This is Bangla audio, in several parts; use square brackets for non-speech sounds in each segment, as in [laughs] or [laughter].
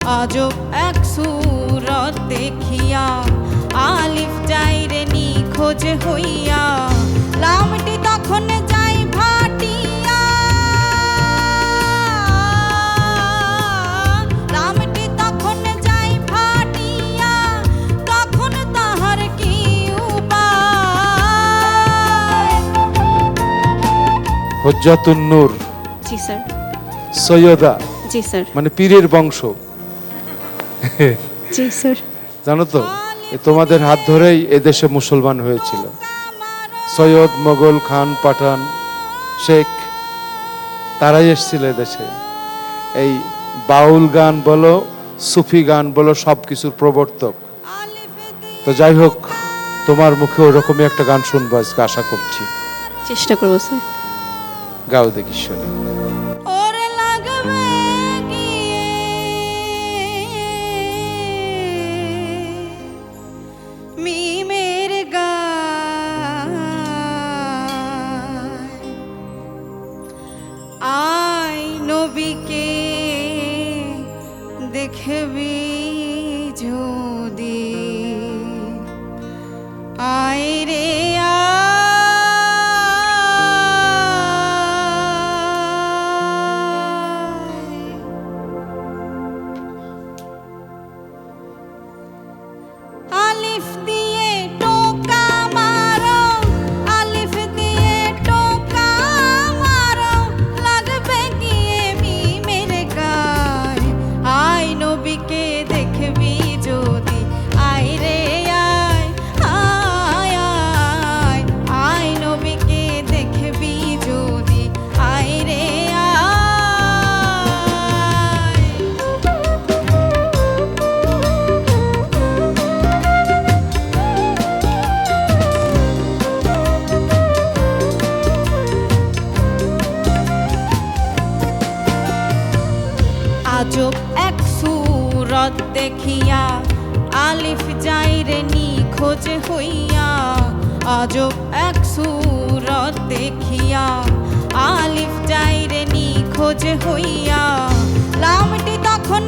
আজও এক সুরত দেখিয়া আলিফ যাইরে নিখোঁজ হইয়া। লামটি তখন যাই ভাটিয়া। লামটি তখন যাই ভাটিয়া তখন তাহার কি উপায়? হজ্জাতুন্নূর জি স্যার। সৈয়দা। জি স্যার। মানে পীরের বংশ। [laughs] জি স্যার। জানো তো তোমাদের হাত ধরেই এদেশে মুসলমান হয়েছিল। সৈয়দ মোগল খান পাঠান শেখ তারাই এসেছিল এদেশে এই বাউল গান বলো সুফি গান বলো সব কিছুর প্রবর্তক। তো যাই হোক তোমার মুখে ওরকমই একটা গান শুনব আজকে আশা করছি। চেষ্টা করব স্যার। গাও দেখি শুনি। দেখবি যদি আয় আজব এক সুরত দেখিয়া, আলিফ যাইরে নিখোঁজ হইয়া, আজব এক সুরত দেখিয়া, আলিফ যাইরে নিখোঁজ হইয়া। লামটি তখন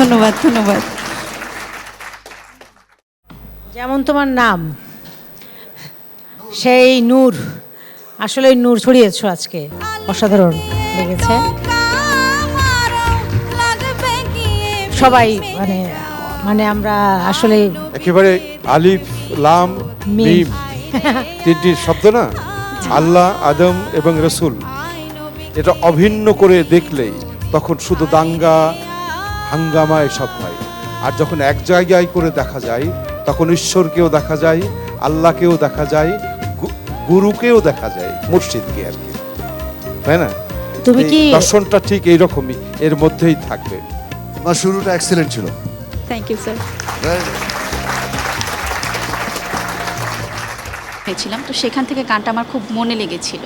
ধন্যবাদ ধন্যবাদ। যেমন তোমার নাম সেই নূর আসলে নূর ছড়িয়েছো আজকে অসাধারণ লেগেছে। সবাই মানে মানে আমরা আসলে একেবারে আলিফ লাম মিম। মিম তিনটি শব্দ না? আল্লাহ আদম এবং রসুল। এটা অভিন্ন করে দেখলেই তখন শুধু দাঙ্গা হাঙ্গামা এসব হয়। আর যখন এক জায়গায় করে দেখা যায় তখন ঈশ্বরকেও দেখা যায় আল্লাহকেও দেখা যায় গুরুকেও দেখা যায় মুর্শিদকে আর কি। তাই না? তুমি কি দর্শনটা ঠিক এইরকমই এর মধ্যেই থাকবে। আমার শুরুটা এক্সেলেন্ট ছিল। থ্যাংক ইউ স্যার হয়েছিলাম। তো সেখান থেকে গানটা আমার খুব মনে লেগেছিল।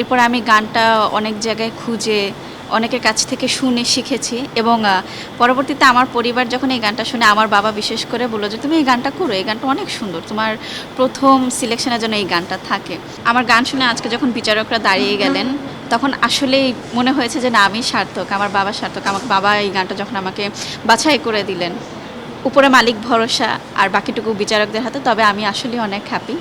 এরপর আমি গানটা অনেক জায়গায় খুঁজে অনেকের কাছ থেকে শুনে শিখেছি এবং পরবর্তীতে আমার পরিবার যখন এই গানটা শুনে আমার বাবা বিশেষ করে বলল যে তুমি এই গানটা করো এই গানটা অনেক সুন্দর তোমার প্রথম সিলেকশনের জন্য এই গানটা থাকে। আমার গান শুনে আজকে যখন বিচারকরা দাঁড়িয়ে গেলেন তখন আসলেই মনে হয়েছে যে না আমি সার্থক আমার বাবা সার্থক আমার বাবা এই গানটা যখন আমাকে বাছাই করে দিলেন। উপরে মালিক ভরসা আর বাকিটুকু বিচারকদের হাতে তবে আমি আসলে অনেক হ্যাপি